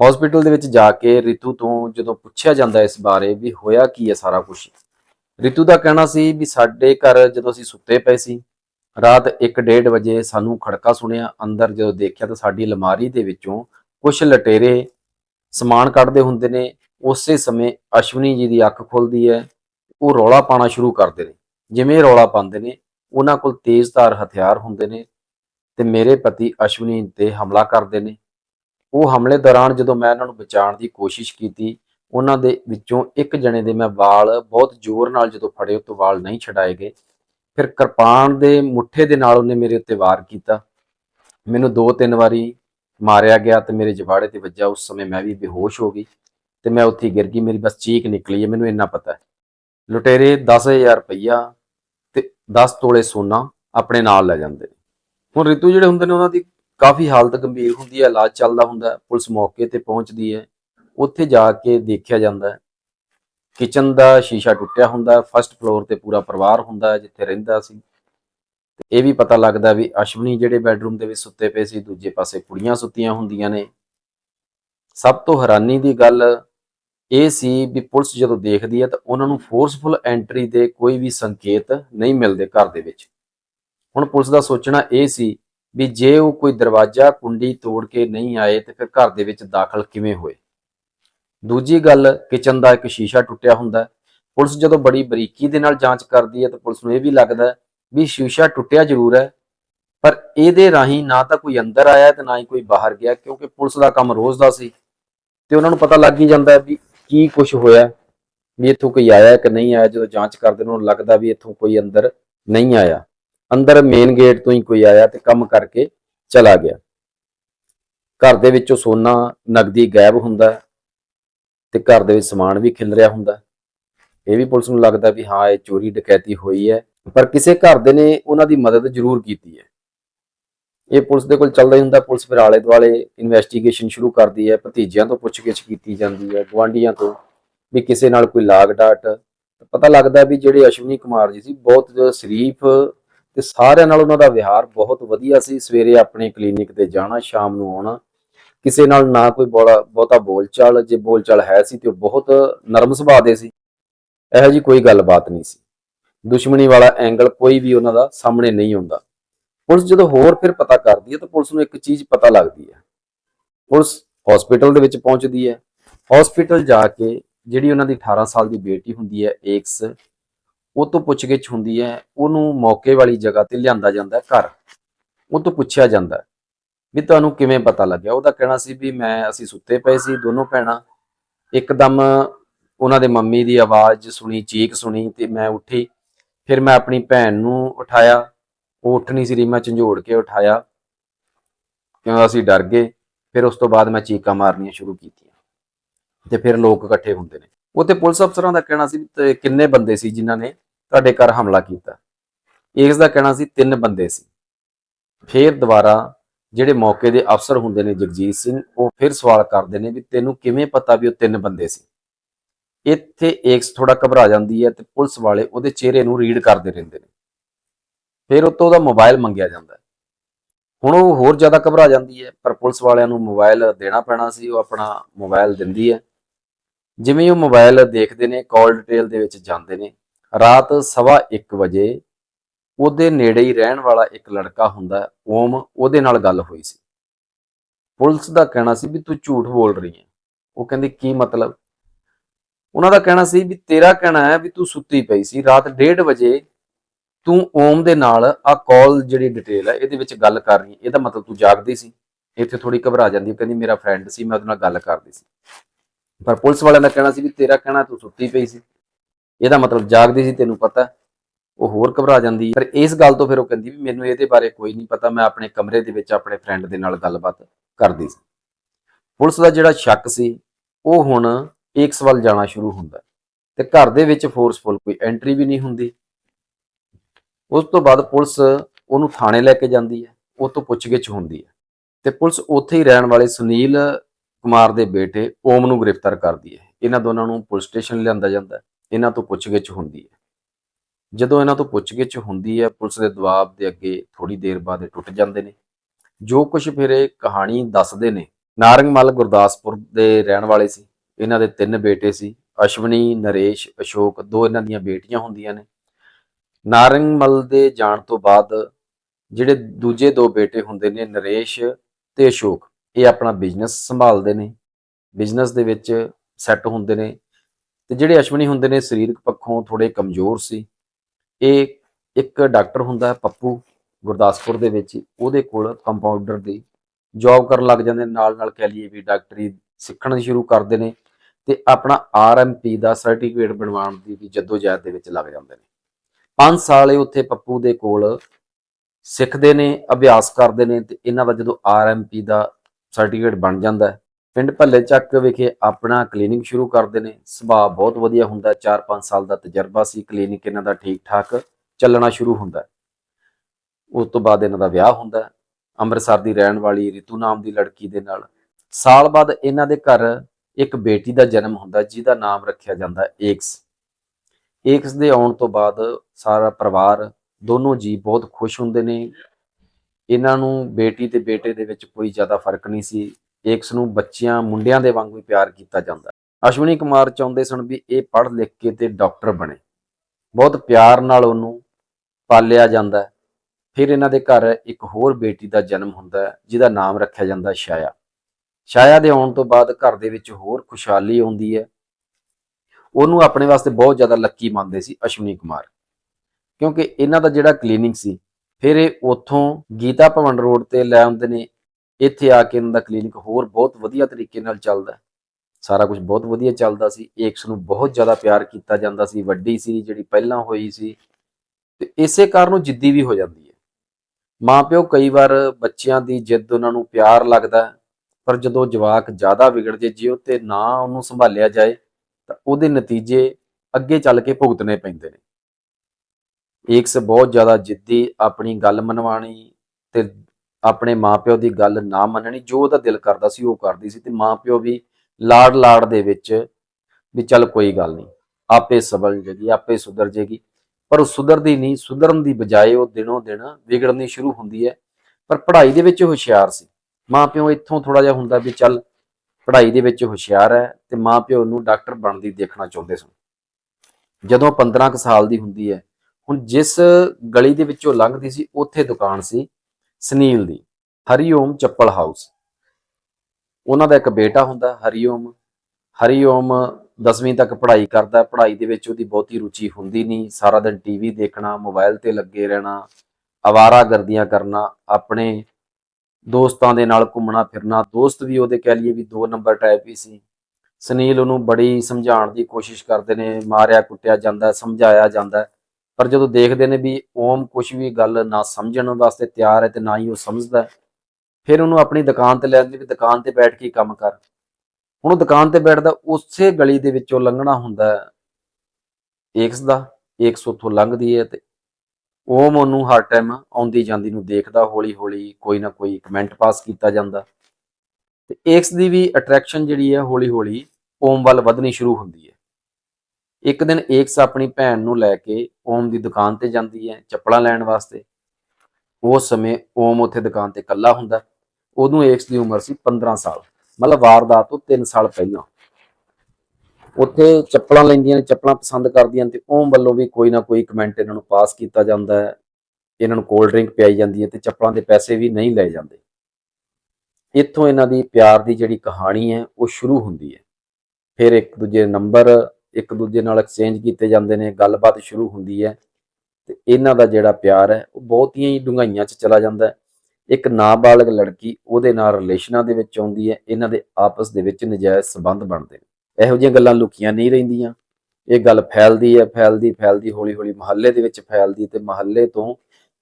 ਹਸਪੀਟਲ ਦੇ ਵਿੱਚ ਜਾ ਕੇ ਰਿਤੂ ਤੋਂ ਜਦੋਂ ਪੁੱਛਿਆ ਜਾਂਦਾ ਇਸ ਬਾਰੇ ਵੀ ਹੋਇਆ ਕੀ ਹੈ ਸਾਰਾ ਕੁਝ ਰਿਤੂ ਦਾ ਕਹਿਣਾ ਸੀ ਵੀ ਸਾਡੇ ਘਰ ਜਦੋਂ ਅਸੀਂ ਸੁੱਤੇ ਪਏ ਸੀ, ਰਾਤ 1:30 ਵਜੇ ਸਾਨੂੰ ਖੜਕਾ ਸੁਣਿਆ, ਅੰਦਰ ਜਦੋਂ ਦੇਖਿਆ ਤਾਂ ਸਾਡੀ ਅਲਮਾਰੀ ਦੇ ਵਿੱਚੋਂ ਕੁਝ ਲਟੇਰੇ ਸਮਾਨ ਕੱਢਦੇ ਹੁੰਦੇ ਨੇ, ਉਸੇ ਸਮੇਂ ਅਸ਼ਵਨੀ ਜੀ ਦੀ ਅੱਖ ਖੁੱਲਦੀ ਹੈ, ਉਹ ਰੌਲਾ ਪਾਣਾ ਸ਼ੁਰੂ ਕਰਦੇ ਨੇ। ਜਿਵੇਂ ਰੌਲਾ ਪਾਉਂਦੇ ਨੇ, ਉਹਨਾਂ ਕੋਲ ਤੇਜ਼ਧਾਰ ਹਥਿਆਰ ਹੁੰਦੇ ਨੇ ਤੇ ਮੇਰੇ ਪਤੀ ਅਸ਼ਵਨੀ ਤੇ ਹਮਲਾ ਕਰਦੇ ਨੇ। ਉਹ ਹਮਲੇ ਦੌਰਾਨ ਜਦੋਂ ਮੈਂ ਇਹਨਾਂ ਨੂੰ ਬਚਾਉਣ ਦੀ ਕੋਸ਼ਿਸ਼ ਕੀਤੀ, ਉਹਨਾਂ ਦੇ ਵਿੱਚੋਂ ਇੱਕ ਜਣੇ ਦੇ ਮੈਂ ਵਾਲ ਬਹੁਤ ਜ਼ੋਰ ਨਾਲ ਜਦੋਂ ਫੜੇ, ਉਹ ਤੋਂ ਵਾਲ ਨਹੀਂ ਛਡਾਏ ਗਏ। ਫਿਰ ਕਿਰਪਾਨ ਦੇ ਮੁੱਠੇ ਦੇ ਨਾਲ ਉਹਨੇ ਮੇਰੇ ਉੱਤੇ ਵਾਰ ਕੀਤਾ। ਮੈਨੂੰ ਦੋ ਤਿੰਨ ਵਾਰੀ ਮਾਰਿਆ ਗਿਆ ਤੇ ਮੇਰੇ ਜਵਾੜੇ ਤੇ ਵੱਜਾ, ਉਸ ਸਮੇਂ ਮੈਂ ਵੀ ਬੇਹੋਸ਼ ਹੋ ਗਈ ਤੇ ਮੈਂ ਉੱਥੇ ਗਿਰ ਗਈ, ਮੇਰੀ ਬਸ ਚੀਕ ਨਿਕਲੀ ਹੈ, ਮੈਨੂੰ ਇੰਨਾ ਪਤਾ ਹੈ। ਲੁਟੇਰੇ 10000 ਰੁਪਈਆ ਤੇ 10 ਤੋਲੇ ਸੋਨਾ ਆਪਣੇ ਨਾਲ ਲੈ ਜਾਂਦੇ ਨੇ। ਹੁਣ ਰਿਤੂ ਜਿਹੜੇ ਹੁੰਦੇ ਨੇ, ਉਹਨਾਂ ਦੀ ਕਾਫੀ ਹਾਲਤ ਗੰਭੀਰ ਹੁੰਦੀ ਹੈ, ਇਲਾਜ ਚੱਲਦਾ ਹੁੰਦਾ ਪੁਲਿਸ ਮੌਕੇ ਤੇ ਪਹੁੰਚਦੀ ਹੈ, ਉੱਥੇ ਜਾ ਕੇ ਦੇਖਿਆ ਜਾਂਦਾ ਕਿਚਨ ਦਾ ਸ਼ੀਸ਼ਾ ਟੁੱਟਿਆ ਹੁੰਦਾ ਹੈ ਫਸਟ ਫਲੋਰ ਤੇ ਪੂਰਾ ਪਰਿਵਾਰ ਹੁੰਦਾ ਜਿੱਥੇ ਰਹਿੰਦਾ ਸੀ। ਤੇ ਇਹ ਵੀ ਪਤਾ ਲੱਗਦਾ ਵੀ ਅਸ਼ਵਨੀ ਜਿਹੜੇ ਬੈੱਡਰੂਮ ਦੇ ਵਿੱਚ ਸੁੱਤੇ ਪਏ ਸੀ, ਦੂਜੇ ਪਾਸੇ ਕੁੜੀਆਂ ਸੁੱਤੀਆਂ ਹੁੰਦੀਆਂ ਨੇ। ਸਭ ਤੋਂ ਹੈਰਾਨੀ ਦੀ ਗੱਲ ਇਹ ਸੀ ਵੀ ਪੁਲਿਸ ਜਦੋਂ ਦੇਖਦੀ ਹੈ ਤਾਂ ਉਹਨਾਂ ਨੂੰ ਫੋਰਸਫੁਲ ਐਂਟਰੀ ਦੇ ਕੋਈ ਵੀ ਸੰਕੇਤ ਨਹੀਂ ਮਿਲਦੇ ਘਰ ਦੇ ਵਿੱਚ। ਹੁਣ ਪੁਲਿਸ ਦਾ ਸੋਚਣਾ ਇਹ ਸੀ ਵੀ ਜੇ ਉਹ ਕੋਈ ਦਰਵਾਜ਼ਾ, ਕੁੰਡੀ ਤੋੜ ਕੇ ਨਹੀਂ ਆਏ ਤਾਂ ਫਿਰ ਘਰ ਦੇ ਵਿੱਚ ਦਾਖਲ ਕਿਵੇਂ ਹੋਏ? ਦੂਜੀ ਗੱਲ, ਕਿਚਨ ਦਾ ਇੱਕ ਸ਼ੀਸ਼ਾ ਟੁੱਟਿਆ ਹੁੰਦਾ। ਪੁਲਿਸ ਜਦੋਂ ਬੜੀ ਬਰੀਕੀ ਦੇ ਨਾਲ ਜਾਂਚ ਕਰਦੀ ਹੈ ਤਾਂ ਪੁਲਿਸ ਨੂੰ ਇਹ ਵੀ ਲੱਗਦਾ ਵੀ ਸ਼ੀਸ਼ਾ ਟੁੱਟਿਆ ਜ਼ਰੂਰ ਹੈ, ਪਰ ਇਹਦੇ ਰਾਹੀਂ ਨਾ ਤਾਂ ਕੋਈ ਅੰਦਰ ਆਇਆ ਤੇ ਨਾ ਹੀ ਕੋਈ ਬਾਹਰ ਗਿਆ, ਕਿਉਂਕਿ ਪੁਲਿਸ ਦਾ ਕੰਮ ਰੋਜ਼ ਦਾ ਸੀ। ਤੇ ਉਹਨਾਂ ਨੂੰ ਪਤਾ ਲੱਗ ਹੀ ਜਾਂਦਾ ਵੀ ਕੀ ਕੁਝ ਹੋਇਆ, ਵੀ ਇੱਥੋਂ ਕੋਈ ਆਇਆ ਕਿ ਨਹੀਂ ਆਇਆ, ਜਦੋਂ ਜਾਂਚ ਕਰਦੇ ਉਹਨਾਂ ਨੂੰ ਲੱਗਦਾ ਵੀ ਇੱਥੋਂ ਕੋਈ ਅੰਦਰ ਨਹੀਂ ਆਇਆ। ਅੰਦਰ ਮੇਨ ਗੇਟ ਤੋਂ ਹੀ ਕੋਈ ਆਇਆ ਤੇ ਕੰਮ ਕਰਕੇ ਚਲਾ ਗਿਆ। ਘਰ ਦੇ ਵਿੱਚੋਂ ਸੋਨਾ ਨਗਦੀ ਗਾਇਬ ਹੁੰਦਾ ਹੈ ਤੇ ਘਰ ਦੇ ਵਿੱਚ ਸਮਾਨ ਵੀ ਖਿਲ ਰਿਹਾ ਹੁੰਦਾ ਇਹ ਵੀ ਪੁਲਿਸ ਨੂੰ ਲੱਗਦਾ ਵੀ ਹਾਂ, ਇਹ ਚੋਰੀ, ਡਕੈਤੀ ਹੋਈ ਹੈ। ਪਰ ਕਿਸੇ ਘਰ ਦੇ ਨੇ ਉਹਨਾਂ ਦੀ ਮਦਦ ਜ਼ਰੂਰ ਕੀਤੀ ਹੈ। ਇਹ ਪੁਲਿਸ ਦੇ ਕੋਲ ਚੱਲਦਾ ਹੀ ਹੁੰਦਾ, ਪੁਲਿਸ ਫਿਰ ਆਲੇ ਦੁਆਲੇ ਇਨਵੈਸਟੀਗੇਸ਼ਨ ਸ਼ੁਰੂ ਕਰਦੀ ਹੈ, ਭਤੀਜਿਆਂ ਤੋਂ ਪੁੱਛਗਿੱਛ ਕੀਤੀ ਜਾਂਦੀ ਹੈ, ਗੁਆਂਢੀਆਂ ਤੋਂ ਵੀ ਕਿਸੇ ਨਾਲ ਕੋਈ ਲਾਗ ਡਾਟ ਪਤਾ ਲੱਗਦਾ ਵੀ ਜਿਹੜੇ ਅਸ਼ਵਨੀ ਕੁਮਾਰ ਜੀ ਸੀ, ਬਹੁਤ ਸ਼ਰੀਫ ਤੇ ਸਾਰਿਆਂ ਨਾਲ ਉਹਨਾਂ ਦਾ ਵਿਹਾਰ ਬਹੁਤ ਵਧੀਆ ਸੀ। ਸਵੇਰੇ ਆਪਣੇ ਕਲੀਨਿਕ ਤੇ ਜਾਣਾ, ਸ਼ਾਮ ਨੂੰ ਆਉਣਾ। ਕਿਸੇ ਨਾਲ ਨਾ ਕੋਈ ਬੜਾ ਬਹੁਤਾ ਬੋਲਚਾਲ, ਜੇ ਬੋਲਚਾਲ ਹੈ ਸੀ ਤੇ ਉਹ ਬਹੁਤ ਨਰਮ ਸੁਭਾਅ ਦੇ ਸੀ। ਇਹੋ ਜੀ ਕੋਈ ਗੱਲਬਾਤ ਨਹੀਂ ਸੀ। ਦੁਸ਼ਮਣੀ ਵਾਲਾ ਐਂਗਲ ਕੋਈ ਵੀ ਉਹਨਾਂ ਦਾ ਸਾਹਮਣੇ ਨਹੀਂ ਆਉਂਦਾ। ਪੁਲਿਸ ਜਦੋਂ ਹੋਰ ਫਿਰ ਪਤਾ ਕਰਦੀ ਹੈ ਤਾਂ ਪੁਲਿਸ ਨੂੰ ਇੱਕ ਚੀਜ਼ ਪਤਾ ਲੱਗਦੀ ਹੈ। ਪੁਲਿਸ ਹਸਪੀਟਲ ਦੇ ਵਿੱਚ ਪਹੁੰਚਦੀ ਹੈ। ਹਸਪੀਟਲ ਜਾ ਕੇ ਜਿਹੜੀ ਉਹਨਾਂ ਦੀ 18 ਸਾਲ ਦੀ ਬੇਟੀ ਹੁੰਦੀ ਹੈ, ਏਕਸ, ਉਹ ਤੋਂ ਪੁੱਛਗਿੱਛ ਹੁੰਦੀ ਹੈ। ਉਹਨੂੰ ਮੌਕੇ ਵਾਲੀ ਜਗ੍ਹਾ ਤੇ ਲਿਆਂਦਾ ਜਾਂਦਾ ਘਰ। ਉਹ ਤੋਂ ਪੁੱਛਿਆ ਜਾਂਦਾ ਵੀ ਤੁਹਾਨੂੰ ਕਿਵੇਂ ਪਤਾ ਲੱਗਿਆ? ਉਹਦਾ ਕਹਿਣਾ ਸੀ ਵੀ ਮੈਂ, ਅਸੀਂ ਸੁੱਤੇ ਪਏ ਸੀ, ਦੋਨੋਂ ਭੈਣਾਂ। ਇੱਕਦਮ ਉਹਨਾਂ ਦੇ ਮੰਮੀ ਦੀ ਆਵਾਜ਼ ਸੁਣੀ ਚੀਕ ਸੁਣੀ ਤੇ ਮੈਂ ਉੱਠੀ। ਫਿਰ ਮੈਂ ਆਪਣੀ ਭੈਣ ਨੂੰ ਉਠਾਇਆ, ਉਹ ਉੱਠਣੀ ਸੀ ਮੈਂ ਝੰਜੋੜ ਕੇ ਉਠਾਇਆ। ਕਿਉਂ ਅਸੀਂ ਡਰ ਗਏ, ਫਿਰ ਉਸ ਤੋਂ ਬਾਅਦ ਮੈਂ ਚੀਕਾਂ ਮਾਰਨੀਆਂ ਸ਼ੁਰੂ ਕੀਤੀਆਂ। ਤੇ ਫਿਰ ਲੋਕ ਇਕੱਠੇ ਹੁੰਦੇ ਨੇ। ਉੱਥੇ ਪੁਲਿਸ ਅਫਸਰਾਂ ਦਾ ਕਹਿਣਾ ਸੀ ਵੀ ਕਿੰਨੇ ਬੰਦੇ ਸੀ ਜਿਨ੍ਹਾਂ ਨੇ ਤੁਹਾਡੇ ਘਰ ਹਮਲਾ ਕੀਤਾ। ਇਸ ਦਾ ਕਹਿਣਾ ਸੀ ਤਿੰਨ ਬੰਦੇ ਸੀ। ਫਿਰ ਦੁਬਾਰਾ ਜਿਹੜੇ ਮੌਕੇ ਦੇ ਅਫਸਰ ਹੁੰਦੇ ਨੇ ਜਗਜੀਤ ਸਿੰਘ, ਉਹ ਫਿਰ ਸਵਾਲ ਕਰਦੇ ਨੇ ਵੀ ਤੈਨੂੰ ਕਿਵੇਂ ਪਤਾ ਵੀ ਉਹ ਤਿੰਨ ਬੰਦੇ ਸੀ? ਇੱਥੇ ਏਕਸ ਥੋੜਾ ਘਬਰਾ ਜਾਂਦੀ ਹੈ ਤੇ ਪੁਲਿਸ ਵਾਲੇ ਉਹਦੇ ਚਿਹਰੇ ਨੂੰ ਰੀਡ ਕਰਦੇ ਰਹਿੰਦੇ ਨੇ। ਫਿਰ ਉਹ ਉਹਦਾ ਮੋਬਾਈਲ ਮੰਗਿਆ ਜਾਂਦਾ ਹੈ। ਹੁਣ ਉਹ ਹੋਰ ਜ਼ਿਆਦਾ ਘਬਰਾ ਜਾਂਦੀ ਹੈ, ਪਰ ਪੁਲਿਸ ਵਾਲਿਆਂ ਨੂੰ ਮੋਬਾਈਲ ਦੇਣਾ ਪੈਣਾ ਸੀ, ਉਹ ਆਪਣਾ ਮੋਬਾਈਲ ਦਿੰਦੀ ਹੈ। ਜਿਵੇਂ ਉਹ ਮੋਬਾਈਲ ਦੇਖਦੇ ਨੇ ਕਾਲ ਡਿਟੇਲ ਦੇ ਵਿੱਚ ਜਾਂਦੇ ਨੇ, ਰਾਤ ਸਵਾ 1 ਵਜੇ ਉਹਦੇ ਨੇੜੇ ਹੀ ਰਹਿਣ ਵਾਲਾ ਇੱਕ ਲੜਕਾ ਹੁੰਦਾ ਓਮ ਉਹਦੇ ਨਾਲ ਗੱਲ ਹੋਈ ਸੀ। ਪੁਲਿਸ ਦਾ ਕਹਿਣਾ ਸੀ ਵੀ ਤੂੰ ਝੂਠ ਬੋਲ ਰਹੀ ਹੈ। ਉਹ ਕਹਿੰਦੀ, ਕੀ ਮਤਲਬ? ਉਹਨਾਂ ਦਾ ਕਹਿਣਾ ਸੀ ਵੀ ਤੇਰਾ ਕਹਿਣਾ ਹੈ ਵੀ ਤੂੰ ਸੁੱਤੀ ਪਈ ਸੀ, ਰਾਤ 1:30 ਵਜੇ ਤੂੰ ਓਮ ਦੇ ਨਾਲ ਆ ਕਾਲ ਜਿਹੜੀ ਡਿਟੇਲ ਹੈ, ਇਹਦੇ ਵਿੱਚ ਗੱਲ ਕਰ ਰਹੀ ਹੈ। ਇਹਦਾ ਮਤਲਬ ਤੂੰ ਜਾਗਦੀ ਸੀ। ਇੱਥੇ ਥੋੜੀ ਘਬਰਾ ਜਾਂਦੀ ਕਹਿੰਦੀ ਮੇਰਾ ਫਰੈਂਡ ਸੀ, ਮੈਂ ਉਹਦੇ ਨਾਲ ਗੱਲ ਕਰਦੀ ਸੀ। ਪਰ ਪੁਲਿਸ ਵਾਲਿਆਂ ਦਾ ਕਹਿਣਾ ਸੀ ਵੀ ਤੇਰਾ ਕਹਿਣਾ, ਤੂੰ ਸੁੱਤੀ ਪਈ ਸੀ। ਇਹਦਾ ਮਤਲਬ ਜਾਗਦੀ ਸੀ, ਤੈਨੂੰ ਪਤਾ। ਉਹ ਹੋਰ ਘਬਰਾ ਜਾਂਦੀ ਪਰ ਇਸ ਗੱਲ ਤੋਂ ਫਿਰ ਉਹ ਕਹਿੰਦੀ ਵੀ ਮੈਨੂੰ ਇਹਦੇ ਬਾਰੇ ਕੋਈ ਨਹੀਂ ਪਤਾ, ਮੈਂ ਆਪਣੇ ਕਮਰੇ ਦੇ ਵਿੱਚ ਆਪਣੇ ਫਰੈਂਡ ਦੇ ਨਾਲ ਗੱਲਬਾਤ ਕਰਦੀ ਸੀ। ਪੁਲਿਸ ਦਾ ਜਿਹੜਾ ਸ਼ੱਕ ਸੀ, ਉਹ ਹੁਣ ਏਕਸ ਵੱਲ ਜਾਣਾ ਸ਼ੁਰੂ ਹੁੰਦਾ ਹੈ। ਤੇ ਘਰ ਦੇ ਵਿੱਚ ਫੋਰਸਫੁਲ ਕੋਈ ਐਂਟਰੀ ਵੀ ਨਹੀਂ ਹੁੰਦੀ। ਉਸ ਤੋਂ ਬਾਅਦ ਪੁਲਿਸ ਉਹਨੂੰ ਥਾਣੇ ਲੈ ਕੇ ਜਾਂਦੀ ਹੈ, ਉਹ ਤੋਂ ਪੁੱਛਗਿੱਛ ਹੁੰਦੀ ਹੈ। ਤੇ ਪੁਲਿਸ ਉੱਥੇ ਹੀ ਰਹਿਣ ਵਾਲੇ ਸੁਨੀਲ ਕੁਮਾਰ ਦੇ ਬੇਟੇ ਓਮ ਨੂੰ ਗ੍ਰਿਫਤਾਰ ਕਰਦੀ ਹੈ। ਇਹਨਾਂ ਦੋਨਾਂ ਨੂੰ ਪੁਲਿਸ ਸਟੇਸ਼ਨ ਲਿਆਂਦਾ ਜਾਂਦਾ ਇਹਨਾਂ ਤੋਂ ਪੁੱਛਗਿੱਛ ਹੁੰਦੀ ਹੈ। ਜਦੋਂ ਇਹਨਾਂ ਤੋਂ ਪੁੱਛਗਿੱਛ ਹੁੰਦੀ ਹੈ, ਪੁਲਿਸ ਦੇ ਦਬਾਅ ਦੇ ਅੱਗੇ ਥੋੜੀ ਦੇਰ ਬਾਅਦ ਇਹ ਟੁੱਟ ਜਾਂਦੇ ਨੇ। ਜੋ ਕੁਝ ਫਿਰ ਇਹ ਕਹਾਣੀ ਦੱਸਦੇ ਨੇ, ਨਾਰੰਗਮਲ ਗੁਰਦਾਸਪੁਰ ਦੇ ਰਹਿਣ ਵਾਲੇ ਸੀ। ਇਹਨਾਂ ਦੇ ਤਿੰਨ ਬੇਟੇ ਸੀ, ਅਸ਼ਵਨੀ, ਨਰੇਸ਼, ਅਸ਼ੋਕ, ਦੋ ਇਹਨਾਂ ਦੀਆਂ ਬੇਟੀਆਂ ਹੁੰਦੀਆਂ ਨੇ। ਨਾਰੰਗਮਲ ਦੇ ਜਾਣ ਤੋਂ ਬਾਅਦ ਜਿਹੜੇ ਦੂਜੇ ਦੋ ਬੇਟੇ ਹੁੰਦੇ ਨੇ, ਨਰੇਸ਼ ਤੇ ਅਸ਼ੋਕ, ਇਹ ਆਪਣਾ ਬਿਜ਼ਨਸ ਸੰਭਾਲਦੇ ਨੇ। ਬਿਜ਼ਨਸ ਦੇ ਵਿੱਚ ਸੈੱਟ ਹੁੰਦੇ ਨੇ ਤੇ ਜਿਹੜੇ ਅਸ਼ਵਨੀ ਹੁੰਦੇ ਨੇ, ਸਰੀਰਕ ਪੱਖੋਂ ਥੋੜੇ ਕਮਜ਼ੋਰ ਸੀ। ਇਹ ਇੱਕ ਡਾਕਟਰ ਹੁੰਦਾ ਪੱਪੂ, ਗੁਰਦਾਸਪੁਰ ਦੇ ਵਿੱਚ, ਉਹਦੇ ਕੋਲ ਕੰਪਾਊਂਡਰ ਦੀ ਜੌਬ ਕਰਨ ਲੱਗ ਜਾਂਦੇ ਨੇ। ਨਾਲ ਨਾਲ ਕਹਿ ਲਈਏ ਵੀ ਡਾਕਟਰੀ ਸਿੱਖਣਾ ਸ਼ੁਰੂ ਕਰਦੇ ਨੇ। ਤੇ ਆਪਣਾ ਆਰਐਮਪੀ ਦਾ ਸਰਟੀਫਿਕੇਟ ਬਣਵਾਉਣ ਦੀ ਵੀ ਜਦੋਜਹਿਦ ਦੇ ਵਿੱਚ ਲੱਗ ਜਾਂਦੇ ਨੇ। 5 ਸਾਲ ਇਹ ਉੱਥੇ ਪੱਪੂ ਦੇ ਕੋਲ ਸਿੱਖਦੇ ਨੇ, ਅਭਿਆਸ ਕਰਦੇ ਨੇ ਤੇ ਇਹਨਾਂ ਦਾ ਜਦੋਂ ਆਰਐਮਪੀ ਦਾ ਸਰਟੀਫਿਕੇਟ ਬਣ ਜਾਂਦਾ ਪਿੰਡ ਭੱਲੇ ਚੱਕ ਵਿਖੇ ਆਪਣਾ ਕਲੀਨਿਕ ਸ਼ੁਰੂ ਕਰਦੇ ਨੇ, ਸੁਭਾਅ ਬਹੁਤ ਵਧੀਆ ਹੁੰਦਾ 4-5 ਸਾਲ ਦਾ ਤਜਰਬਾ ਸੀ ਕਲੀਨਿਕ ਇਹਨਾਂ ਦਾ ਠੀਕ ਠਾਕ ਚੱਲਣਾ ਸ਼ੁਰੂ ਹੁੰਦਾ ਉਸ ਤੋਂ ਬਾਅਦ ਇਹਨਾਂ ਦਾ ਵਿਆਹ ਹੁੰਦਾ ਅੰਮ੍ਰਿਤਸਰ ਦੀ ਰਹਿਣ ਵਾਲੀ ਰਿਤੂ ਨਾਮ ਦੀ ਲੜਕੀ ਦੇ ਨਾਲ। ਸਾਲ ਬਾਅਦ ਇਹਨਾਂ ਦੇ ਘਰ ਇੱਕ ਬੇਟੀ ਦਾ ਜਨਮ ਹੁੰਦਾ, ਜਿਹਦਾ ਨਾਮ ਰੱਖਿਆ ਜਾਂਦਾ ਏਕਸ। ਏਕਸ ਦੇ ਆਉਣ ਤੋਂ ਬਾਅਦ ਸਾਰਾ ਪਰਿਵਾਰ ਦੋਨੋਂ ਜੀ ਬਹੁਤ ਖੁਸ਼ ਹੁੰਦੇ ਨੇ। ਇਹਨਾਂ ਨੂੰ ਬੇਟੀ ਤੇ ਬੇਟੇ ਦੇ ਵਿੱਚ ਕੋਈ ਜ਼ਿਆਦਾ ਫ਼ਰਕ ਨਹੀਂ ਸੀ। ਏਕਸ ਨੂੰ ਬੱਚਿਆਂ, ਮੁੰਡਿਆਂ ਦੇ ਵਾਂਗੂ ਹੀ ਪਿਆਰ ਕੀਤਾ ਜਾਂਦਾ। ਅਸ਼ਵਨੀ ਕੁਮਾਰ ਚਾਹੁੰਦੇ ਸਨ ਵੀ ਇਹ ਪੜ੍ਹ ਲਿਖ ਕੇ ਤੇ ਡਾਕਟਰ ਬਣੇ। ਬਹੁਤ ਪਿਆਰ ਨਾਲ ਉਹਨੂੰ ਪਾਲਿਆ ਜਾਂਦਾ। ਫਿਰ ਇਹਨਾਂ ਦੇ ਘਰ ਇੱਕ ਹੋਰ ਬੇਟੀ ਦਾ ਜਨਮ ਹੁੰਦਾ, ਜਿਹਦਾ ਨਾਮ ਰੱਖਿਆ ਜਾਂਦਾ ਸ਼ਾਇਆ। ਛਾਇਆ ਦੇ ਆਉਣ ਤੋਂ ਬਾਅਦ ਘਰ ਦੇ ਵਿੱਚ ਹੋਰ ਖੁਸ਼ਹਾਲੀ ਆਉਂਦੀ ਹੈ। ਉਹਨੂੰ ਆਪਣੇ ਵਾਸਤੇ ਬਹੁਤ ਜ਼ਿਆਦਾ ਲੱਕੀ ਮੰਨਦੇ ਸੀ ਅਸ਼ਵਨੀ ਕੁਮਾਰ। ਕਿਉਂਕਿ ਇਹਨਾਂ ਦਾ ਜਿਹੜਾ ਕਲੀਨਿਕ ਸੀ, ਫਿਰ ਇਹ ਉੱਥੋਂ ਗੀਤਾ ਭਵਨ ਰੋਡ ਤੇ ਲੈ ਆਉਂਦੇ ਨੇ। ਇੱਥੇ ਆ ਕੇ ਇਹਨਾਂ ਦਾ ਕਲੀਨਿਕ ਹੋਰ ਬਹੁਤ ਵਧੀਆ ਤਰੀਕੇ ਨਾਲ ਚੱਲਦਾ। ਸਾਰਾ ਕੁਝ ਬਹੁਤ ਵਧੀਆ ਚੱਲਦਾ ਸੀ। ਏਕਸ ਨੂੰ ਬਹੁਤ ਜ਼ਿਆਦਾ ਪਿਆਰ ਕੀਤਾ ਜਾਂਦਾ ਸੀ। ਵੱਡੀ ਸੀ, ਜਿਹੜੀ ਪਹਿਲਾਂ ਹੋਈ ਸੀ। ਤੇ ਇਸੇ ਕਾਰਨ ਉਹ ਜਿੱਦੀ ਵੀ ਹੋ ਜਾਂਦੀ ਹੈ। ਮਾਪਿਓ ਕਈ ਵਾਰ ਬੱਚਿਆਂ ਦੀ ਜਿੱਦ ਉਹਨਾਂ ਨੂੰ ਪਿਆਰ ਲੱਗਦਾ। ਪਰ ਜਦੋਂ ਜਵਾਕ ਜ਼ਿਆਦਾ ਵਿਗੜ ਜੇ ਜੇ ਉਹ ਤੇ ਨਾ ਉਹਨੂੰ ਸੰਭਾਲਿਆ ਜਾਏ, ਤਾਂ ਉਹਦੇ ਨਤੀਜੇ ਅੱਗੇ ਚੱਲ ਕੇ ਭੁਗਤਣੇ ਪੈਂਦੇ ਨੇ। ਏਕਸ ਬਹੁਤ ਜ਼ਿਆਦਾ ਜਿੱਦੀ ਆਪਣੀ ਗੱਲ ਮਨਵਾਣੀ ਤੇ ਆਪਣੇ ਮਾਪਿਓ ਦੀ ਗੱਲ ਨਾ ਮੰਨਣੀ, ਜੋ ਉਹਦਾ ਦਿਲ ਕਰਦਾ ਸੀ ਉਹ ਕਰਦੀ ਸੀ ਤੇ ਮਾਪਿਓ ਵੀ ਲਾੜ ਲਾੜ ਦੇ ਵਿੱਚ ਵੀ ਚੱਲ ਕੋਈ ਗੱਲ ਨਹੀਂ, ਆਪੇ ਸਬਲ ਜੇਗੀ, ਆਪੇ ਸੁਧਰ ਜੇਗੀ। ਪਰ ਉਹ ਸੁਧਰਦੀ ਨਹੀਂ, ਸੁਧਰਨ ਦੀ ਬਜਾਏ ਉਹ ਦਿਨੋਂ ਦਿਨ ਵਿਗੜਨੀ ਸ਼ੁਰੂ ਹੁੰਦੀ ਹੈ। ਪਰ ਪੜ੍ਹਾਈ ਦੇ ਵਿੱਚ ਹੁਸ਼ਿਆਰ ਸੀ। ਮਾਪਿਓ ਇੱਥੋਂ ਥੋੜਾ ਜਿਹਾ ਹੁੰਦਾ ਵੀ ਚੱਲ ਪੜ੍ਹਾਈ ਦੇ ਵਿੱਚ ਹੁਸ਼ਿਆਰ ਹੈ ਤੇ ਮਾਪਿਓ ਨੂੰ ਡਾਕਟਰ ਬਣਦੀ ਦੇਖਣਾ ਚਾਹੁੰਦੇ ਸਨ। ਜਦੋਂ 15 ਕੁ ਸਾਲ ਦੀ ਹੁੰਦੀ ਹੈ, ਹੁਣ ਜਿਸ ਗਲੀ ਦੇ ਵਿੱਚੋਂ ਲੰਘਦੀ ਸੀ, ਉੱਥੇ ਦੁਕਾਨ ਸੀ, ਸੁਨੀਲ ਦੀ, ਹਰੀਓਮ ਚੱਪਲ ਹਾਊਸ। ਉਹਨਾਂ ਦਾ ਇੱਕ ਬੇਟਾ ਹੁੰਦਾ, ਹਰੀਓਮ। ਹਰੀਓਮ 10ਵੀਂ ਤੱਕ ਪੜ੍ਹਾਈ ਕਰਦਾ, ਪੜ੍ਹਾਈ ਦੇ ਵਿੱਚ ਉਹਦੀ ਬਹੁਤੀ ਰੁਚੀ ਹੁੰਦੀ ਨਹੀਂ। ਸਾਰਾ ਦਿਨ ਟੀਵੀ ਦੇਖਣਾ ਮੋਬਾਈਲ ਤੇ ਲੱਗੇ ਰਹਿਣਾ ਅਵਾਰਾ ਗਰਦੀਆਂ ਕਰਨਾ, ਆਪਣੇ ਦੋਸਤਾਂ ਦੇ ਨਾਲ ਘੁੰਮਣਾ ਫਿਰਨਾ, ਦੋਸਤ ਵੀ ਉਹਦੇ ਕਹਿ ਲਈਏ ਵੀ ਦੋ ਨੰਬਰ ਟਾਈਪ ਹੀ ਸੀ। ਸੁਨੀਲ ਉਹਨੂੰ ਬੜੀ ਸਮਝਾਉਣ ਦੀ ਕੋਸ਼ਿਸ਼ ਕਰਦੇ ਨੇ, ਮਾਰਿਆ ਕੁੱਟਿਆ ਜਾਂਦਾ, ਸਮਝਾਇਆ ਜਾਂਦਾ। ਪਰ ਜਦੋਂ ਦੇਖਦੇ ਨੇ ਵੀ ਓਮ ਕੁਝ ਵੀ ਗੱਲ ਨਾ ਸਮਝਣ ਵਾਸਤੇ ਤਿਆਰ ਹੈ ਤੇ ਨਾ ਹੀ ਉਹ ਸਮਝਦਾ ਫਿਰ ਉਹਨੂੰ ਆਪਣੀ ਦੁਕਾਨ ਤੇ ਲੈ ਜਾਂਦੇ ਵੀ ਦੁਕਾਨ ਤੇ ਬੈਠ ਕੇ ਕੰਮ ਕਰ। ਹੁਣ ਉਹ ਦੁਕਾਨ ਤੇ ਬੈਠਦਾ, ਉਸੇ ਗਲੀ ਦੇ ਵਿੱਚੋਂ ਲੰਘਣਾ ਹੁੰਦਾ ਏਕਸ ਦਾ, ਏਕਸ ਉੱਥੋਂ ਲੰਘਦੀ ਹੈ ਤੇ ਓਮ ਉਹਨੂੰ ਹਰ ਟਾਈਮ ਆਉਂਦੀ ਜਾਂਦੀ ਨੂੰ ਦੇਖਦਾ ਹੌਲੀ ਹੌਲੀ ਕੋਈ ਨਾ ਕੋਈ ਕਮੈਂਟ ਪਾਸ ਕੀਤਾ ਜਾਂਦਾ। ਤੇ ਏਕਸ ਦੀ ਵੀ ਅਟਰੈਕਸ਼ਨ ਜਿਹੜੀ ਹੈ ਹੌਲੀ ਹੌਲੀ ਓਮ ਵੱਲ ਵਧਣੀ ਸ਼ੁਰੂ ਹੁੰਦੀ ਹੈ। ਇੱਕ ਦਿਨ ਏਕਸ ਆਪਣੀ ਭੈਣ ਨੂੰ ਲੈ ਕੇ ਓਮ ਦੀ ਦੁਕਾਨ ਤੇ ਜਾਂਦੀ ਹੈ ਚੱਪਲਾਂ ਲੈਣ ਵਾਸਤੇ। ਉਸ ਸਮੇਂ ਓਮ ਉੱਥੇ ਦੁਕਾਨ ਤੇ ਇਕੱਲਾ ਹੁੰਦਾ। ਉਦੋਂ ਏਕਸ ਦੀ ਉਮਰ ਸੀ 15 ਸਾਲ, ਮਤਲਬ ਵਾਰਦਾਤ ਤੋਂ 3 ਸਾਲ ਪਹਿਲਾਂ। ਉੱਥੇ ਚੱਪਲਾਂ ਲੈਂਦੀਆਂ ਨੇ, ਚੱਪਲਾਂ ਪਸੰਦ ਕਰਦੀਆਂ ਨੇ ਤੇ ਉਹ ਵੱਲੋਂ ਵੀ ਕੋਈ ਨਾ ਕੋਈ ਕਮੈਂਟ ਇਹਨਾਂ ਨੂੰ ਪਾਸ ਕੀਤਾ ਜਾਂਦਾ ਹੈ। ਇਹਨਾਂ ਨੂੰ ਕੋਲਡ ਡਰਿੰਕ ਪਿਆਈ ਜਾਂਦੀ ਹੈ ਤੇ ਚੱਪਲਾਂ ਦੇ ਪੈਸੇ ਵੀ ਨਹੀਂ ਲਏ ਜਾਂਦੇ। ਇੱਥੋਂ ਇਹਨਾਂ ਦੀ ਪਿਆਰ ਦੀ ਜਿਹੜੀ ਕਹਾਣੀ ਹੈ, ਉਹ ਸ਼ੁਰੂ ਹੁੰਦੀ ਹੈ। ਫਿਰ ਇੱਕ ਦੂਜੇ ਨੰਬਰ ਇੱਕ ਦੂਜੇ ਨਾਲ ਐਕਸਚੇਂਜ ਕੀਤੇ ਜਾਂਦੇ ਨੇ, ਗੱਲਬਾਤ ਸ਼ੁਰੂ ਹੁੰਦੀ ਹੈ ਤੇ ਇਹਨਾਂ ਦਾ ਜਿਹੜਾ ਪਿਆਰ ਹੈ, ਉਹ ਬਹੁਤੀਆਂ ਹੀ ਡੂੰਘਾਈਆਂ 'ਚ ਚਲਾ ਜਾਂਦਾ ਹੈ। ਇੱਕ ਨਾਬਾਲਗ ਲੜਕੀ ਉਹਦੇ ਨਾਲ ਰਿਲੇਸ਼ਨਾਂ ਦੇ ਵਿੱਚ ਆਉਂਦੀ ਹੈ, ਇਹਨਾਂ ਦੇ ਆਪਸ ਦੇ ਵਿੱਚ ਨਜਾਇਜ਼ ਸਬੰਧ ਬਣਦੇ ਨੇ। ਇਹੋ ਜਿਹੀਆਂ ਗੱਲਾਂ ਲੁਕੀਆਂ ਨਹੀਂ ਰਹਿੰਦੀਆਂ। ਇਹ ਗੱਲ ਫੈਲਦੀ ਹੈ, ਫੈਲਦੀ ਫੈਲਦੀ ਹੌਲੀ ਹੌਲੀ ਮਹੱਲੇ ਦੇ ਵਿੱਚ ਫੈਲਦੀ ਤੇ ਮਹੱਲੇ ਤੋਂ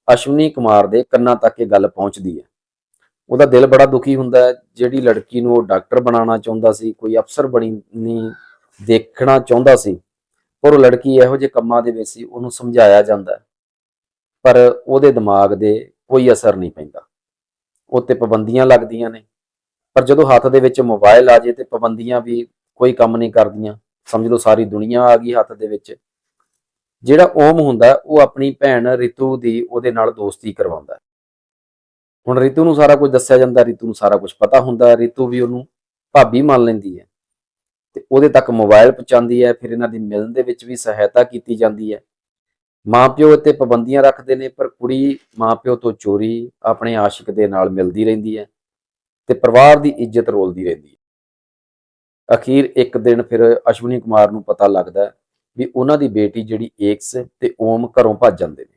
ਅਸ਼ਵਨੀ ਕੁਮਾਰ ਦੇ ਕੰਨਾਂ ਤੱਕ ਇਹ ਗੱਲ ਪਹੁੰਚਦੀ ਹੈ। ਉਹਦਾ ਦਿਲ ਬੜਾ ਦੁਖੀ ਹੁੰਦਾ ਹੈ। ਜਿਹੜੀ ਲੜਕੀ ਨੂੰ ਉਹ ਡਾਕਟਰ ਬਣਾਉਣਾ ਚਾਹੁੰਦਾ ਸੀ, ਕੋਈ ਅਫਸਰ ਬਣੀ ਨਹੀਂ, ਦੇਖਣਾ ਚਾਹੁੰਦਾ ਸੀ, ਪਰ ਉਹ ਲੜਕੀ ਇਹੋ ਜਿਹੇ ਕੰਮਾਂ ਦੇ ਵਿੱਚ ਸੀ, ਉਹਨੂੰ ਸਮਝਾਇਆ ਜਾਂਦਾ ਪਰ ਉਹਦੇ ਦਿਮਾਗ ਦੇ ਕੋਈ ਅਸਰ ਨਹੀਂ ਪੈਂਦਾ। ਉਹ 'ਤੇ ਪਾਬੰਦੀਆਂ ਲੱਗਦੀਆਂ ਨੇ। ਪਰ ਜਦੋਂ ਹੱਥ ਦੇ ਵਿੱਚ ਮੋਬਾਈਲ ਆ ਜੇ ਤੇ ਪਾਬੰਦੀਆਂ ਵੀ ਕੋਈ ਕੰਮ ਨਹੀਂ ਕਰਦੀਆਂ। ਸਮਝ ਲਓ ਸਾਰੀ ਦੁਨੀਆ ਆ ਗਈ ਹੱਥ ਦੇ ਵਿੱਚ। ਜਿਹੜਾ ਓਮ ਹੁੰਦਾ ਉਹ ਆਪਣੀ ਭੈਣ ਰਿਤੂ ਦੀ ਉਹਦੇ ਨਾਲ ਦੋਸਤੀ ਕਰਵਾਉਂਦਾ ਹੁਣ ਰਿਤੂ ਨੂੰ ਸਾਰਾ ਕੁਝ ਦੱਸਿਆ ਜਾਂਦਾ, ਰਿਤੂ ਨੂੰ ਸਾਰਾ ਕੁਝ ਪਤਾ ਹੁੰਦਾ ਰਿਤੂ ਵੀ ਉਹਨੂੰ ਭਾਬੀ ਮੰਨ ਲੈਂਦੀ ਹੈ। ਤੇ ਉਹਦੇ ਤੱਕ ਮੋਬਾਈਲ ਪਹੁੰਚਾਉਂਦੀ ਹੈ, ਫਿਰ ਇਹਨਾਂ ਦੀ ਮਿਲਣ ਦੇ ਵਿੱਚ ਵੀ ਸਹਾਇਤਾ ਕੀਤੀ ਜਾਂਦੀ ਹੈ। ਮਾਪਿਓ ਇੱਥੇ ਪਾਬੰਦੀਆਂ ਰੱਖਦੇ ਨੇ, ਪਰ ਕੁੜੀ ਮਾਪਿਓ ਤੋਂ ਚੋਰੀ ਆਪਣੇ ਆਸ਼ਿਕ ਦੇ ਨਾਲ ਮਿਲਦੀ ਰਹਿੰਦੀ ਹੈ ਤੇ ਪਰਿਵਾਰ ਦੀ ਇੱਜ਼ਤ ਰੋਲਦੀ ਰਹਿੰਦੀ ਹੈ। ਅਖੀਰ ਇੱਕ ਦਿਨ ਫਿਰ ਅਸ਼ਵਨੀ ਕੁਮਾਰ ਨੂੰ ਪਤਾ ਲੱਗਦਾ ਵੀ ਉਹਨਾਂ ਦੀ ਬੇਟੀ ਜਿਹੜੀ ਏਕਸ ਤੇ ਓਮ ਘਰੋਂ ਭੱਜ ਜਾਂਦੇ ਨੇ।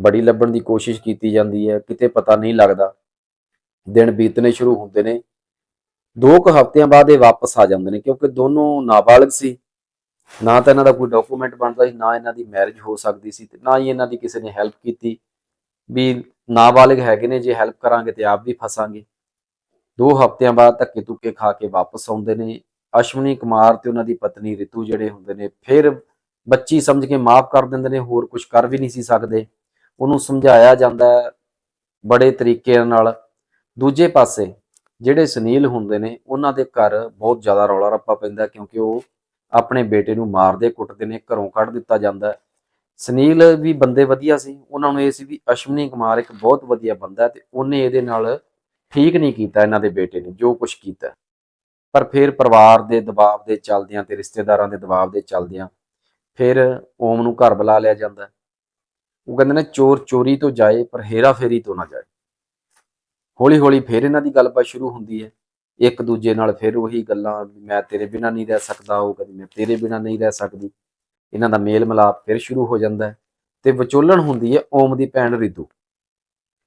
ਬੜੀ ਲੱਭਣ ਦੀ ਕੋਸ਼ਿਸ਼ ਕੀਤੀ ਜਾਂਦੀ ਹੈ, ਕਿਤੇ ਪਤਾ ਨਹੀਂ ਲੱਗਦਾ। ਦਿਨ ਬੀਤਨੇ ਸ਼ੁਰੂ ਹੁੰਦੇ ਨੇ। ਦੋ ਕੁ ਹਫ਼ਤਿਆਂ ਬਾਅਦ ਇਹ ਵਾਪਸ ਆ ਜਾਂਦੇ ਨੇ ਕਿਉਂਕਿ ਦੋਨੋਂ ਨਾਬਾਲਗ ਸੀ। ਨਾ ਤਾਂ ਇਹਨਾਂ ਦਾ ਕੋਈ ਡਾਕੂਮੈਂਟ ਬਣਦਾ ਸੀ, ਨਾ ਇਹਨਾਂ ਦੀ ਮੈਰਿਜ ਹੋ ਸਕਦੀ ਸੀ ਤੇ ਨਾ ਹੀ ਇਹਨਾਂ ਦੀ ਕਿਸੇ ਨੇ ਹੈਲਪ ਕੀਤੀ। ਵੀ ਨਾਬਾਲਗ ਹੈਗੇ ਨੇ, ਜੇ ਹੈਲਪ ਕਰਾਂਗੇ ਤੇ ਆਪ ਵੀ ਫਸਾਂਗੇ। ਦੋ ਹਫ਼ਤਿਆਂ ਬਾਅਦ ਧੱਕੇ ਧੁੱਕੇ ਖਾ ਕੇ ਵਾਪਸ ਆਉਂਦੇ ਨੇ। ਅਸ਼ਵਨੀ ਕੁਮਾਰ ਤੇ ਉਹਨਾਂ ਦੀ ਪਤਨੀ ਰਿਤੂ ਜਿਹੜੇ ਹੁੰਦੇ ਨੇ, ਫਿਰ ਬੱਚੀ ਸਮਝ ਕੇ ਮਾਫ ਕਰ ਦਿੰਦੇ ਨੇ, ਹੋਰ ਕੁਝ ਕਰ ਵੀ ਨਹੀਂ ਸੀ ਸਕਦੇ। ਉਹਨੂੰ ਸਮਝਾਇਆ ਜਾਂਦਾ ਬੜੇ ਤਰੀਕੇ ਨਾਲ। ਦੂਜੇ ਪਾਸੇ ਜਿਹੜੇ ਸੁਨੀਲ ਹੁੰਦੇ ਨੇ, ਉਹਨਾਂ ਦੇ ਘਰ ਬਹੁਤ ਜ਼ਿਆਦਾ ਰੌਲਾ ਰੱਪਾ ਪੈਂਦਾ ਕਿਉਂਕਿ ਉਹ ਆਪਣੇ ਬੇਟੇ ਨੂੰ ਮਾਰਦੇ, ਕੁੱਟਦੇ ਨੇ, ਘਰੋਂ ਕੱਢ ਦਿੱਤਾ ਜਾਂਦਾ ਸੁਨੀਲ ਵੀ ਬੰਦੇ ਵਧੀਆ ਸੀ। ਉਹਨਾਂ ਨੂੰ ਇਹ ਸੀ ਵੀ ਅਸ਼ਵਨੀ ਕੁਮਾਰ ਇੱਕ ਬਹੁਤ ਵਧੀਆ ਬੰਦਾ ਹੈ ਤੇ ਉਹਨੇ ਇਹਦੇ ਨਾਲ ਠੀਕ ਨਹੀਂ ਕੀਤਾ ਇਹਨਾਂ ਦੇ ਬੇਟੇ ਨੇ, ਜੋ ਕੁਝ ਕੀਤਾ। ਪਰ ਫਿਰ ਪਰਿਵਾਰ ਦੇ ਦਬਾਅ ਦੇ ਚੱਲਦਿਆਂ ਤੇ ਰਿਸ਼ਤੇਦਾਰਾਂ ਦੇ ਦਬਾਅ ਦੇ ਚੱਲਦਿਆਂ ਫਿਰ ਓਮ ਨੂੰ ਘਰ ਬੁਲਾ ਲਿਆ ਜਾਂਦਾ। ਉਹ ਕਹਿੰਦੇ ਨੇ, ਚੋਰ ਚੋਰੀ ਤੋਂ ਜਾਏ, ਪਰ ਹੇਰਾ ਫੇਰੀ ਤੋਂ ਨਾ ਜਾਏ। ਹੌਲੀ ਹੌਲੀ ਫਿਰ ਇਹਨਾਂ ਦੀ ਗੱਲਬਾਤ ਸ਼ੁਰੂ ਹੁੰਦੀ ਹੈ। ਇੱਕ ਦੂਜੇ ਨਾਲ ਫਿਰ ਉਹੀ ਗੱਲਾਂ, ਵੀ ਮੈਂ ਤੇਰੇ ਬਿਨਾ ਨਹੀਂ ਰਹਿ ਸਕਦਾ, ਉਹ ਕਦੀ ਮੈਂ ਤੇਰੇ ਬਿਨਾ ਨਹੀਂ ਰਹਿ ਸਕਦੀ। ਇਹਨਾਂ ਦਾ ਮੇਲ ਮਿਲਾਪ ਫਿਰ ਸ਼ੁਰੂ ਹੋ ਜਾਂਦਾ ਹੈ ਤੇ ਵਿਚੋਲਣ ਹੁੰਦੀ ਹੈ ਓਮ ਦੀ ਭੈਣ ਰਿਤੂ।